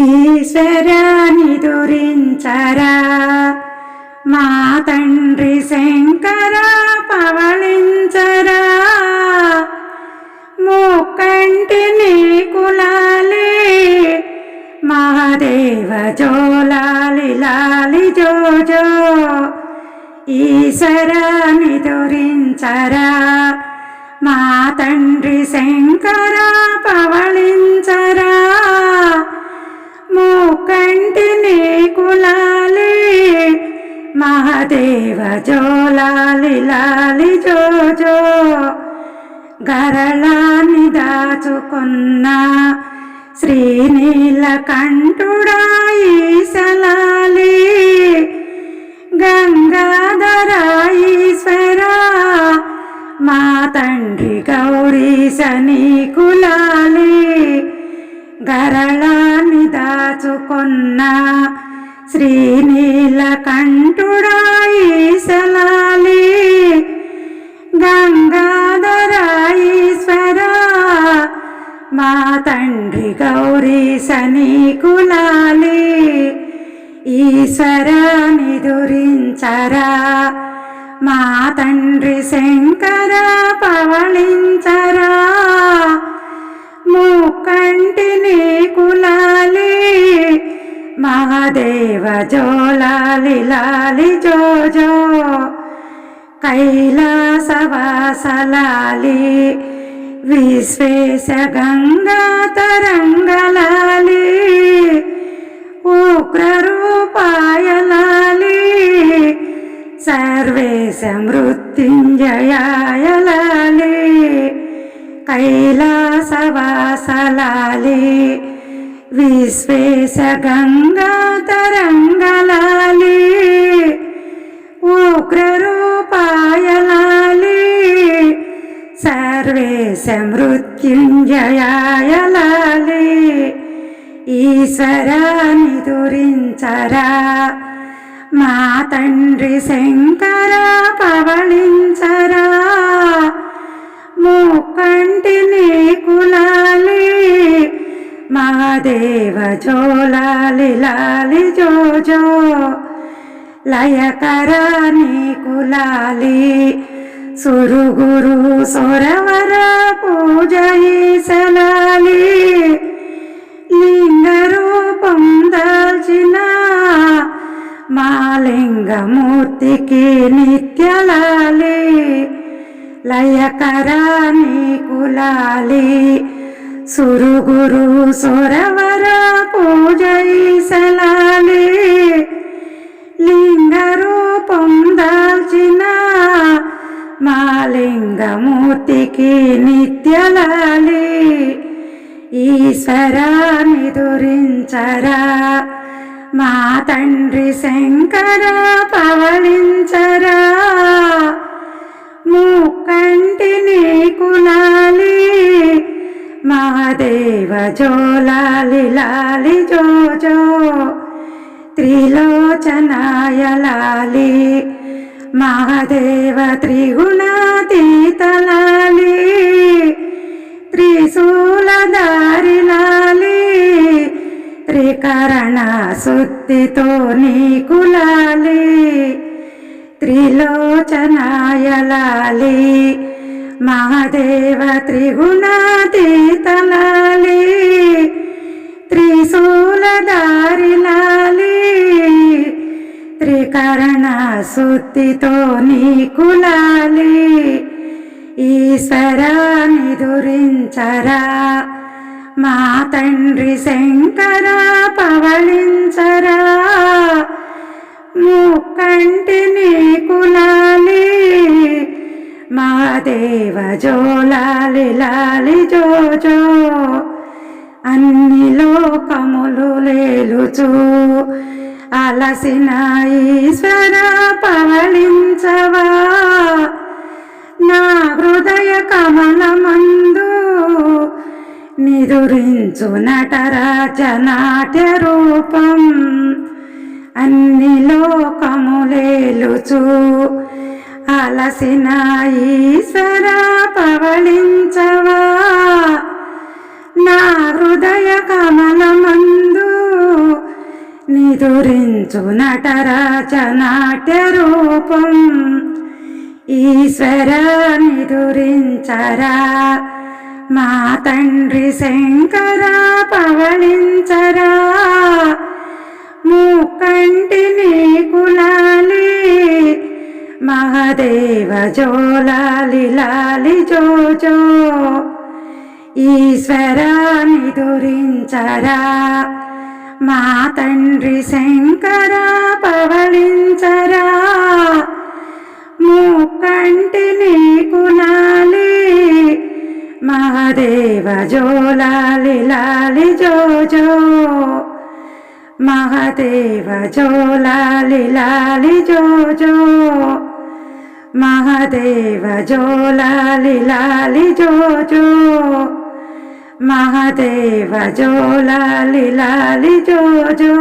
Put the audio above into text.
ఈశ్వరాని దురించరా మా తండ్రి శంకర పవళించరా? ముక్కంటి నీ కులాలే మహాదేవ జోలాలి లాలి జోజో. జో ఈశ్వరాని దురించరా మా తండ్రి శంకర పవళించరా? మూకంటి కులాలి మహాదేవ జోలాలి లాలి జో జో గరళాన్ని దాచుకున్న శ్రీనీలకంఠుడా ఈశలాలి గంగాధర ఈశ్వర మా తండ్రి గౌరీశని కులాలి కరళాన్ని దాచుకున్న శ్రీనీలకంఠుడా ఈశలాలి గంగాధర మా తండ్రి గౌరీశని కులాలి ఈశ్వరాని దురించరా మా తండ్రి శంకర పవళించరా. ముక్కంటి కులాలి మహాదేవ జోలాలి లాలి జో జో కైలాసవాసలాలి విశ్వేశ గంగా తరంగలాలి ఉగ్రరూపాయలాలి సర్వేశ మృత్యుంజయాయలా కైలాసవాసలాలి విశ్వేశ గంగా తరంగలాలి ఉగ్రరూపాయలాలి సర్వేశ మృత్యుంజయాయలాలి ఈశ్వరాన్ని దురించరా మా తండ్రి శంకర పవళించరా ముక్కంటి కులాలి మహాదేవ జోలాలి లాలి జో జో లయకరా కులాలి సురుగురు సొరవర పూజ సలాలి లింగ రూపం దాల్చిన మాలింగమూర్తికి నిత్యలాలి. లయకరాని కులాలి. సురుగురు సురవర పూజ సలాలి. లింగ రూపం దాల్చిన మాలింగమూర్తికి నిత్యలాలి ఈశ్వరాని దురించరా మా తండ్రి శంకర పవళించరా. కులాలి మహాదేవ జోలాలి లాలి జో జో త్రిలోచనాయ లాలి మహాదేవ త్రిగుణాతీతలాలి త్రిశూలధారి లాలి త్రికరణ శుద్ధితో నీ కులాలి త్రిలోచనాయ లాలి మహాదేవ త్రిగుణాతీతలాలి త్రిశూలధారి లాలి త్రికరణ శుద్ధితో నీ కులాలి ఈశ్వరా దురించరా మా తండ్రి శంకర పవళించరా ముక్కంటి దేవ జోలాలి లాలి జో జో. అన్ని లోకములు లేలుచు. అలసిన ఈశ్వర పవలించవా నా హృదయ కమలమందు నిదురించు నటరాజ నాట్య రూపం. అన్ని లోకములేలుచు అలసిన ఈశ్వర పవళించవా? నా హృదయ కమలమందు నిదురించు నటరాజనాట్య రూపం. ఈశ్వర నిదురించరా? మా తండ్రి శంకర పవళించరా? మూకంటి నీకుల మహదేవ జో లాలి లాలి జో జో ఈశ్వరాన్ని దురించరా. మా తండ్రి శంకర పవళించరా. నీకు నాలి మహదేవ జోలాలి లాలి జో జో మహదేవ జోలాలి లాలి జో జో జోజో మహదేవ జోలాలి లాలి జోజో మహదేవ జోలాలి లాలి జోజో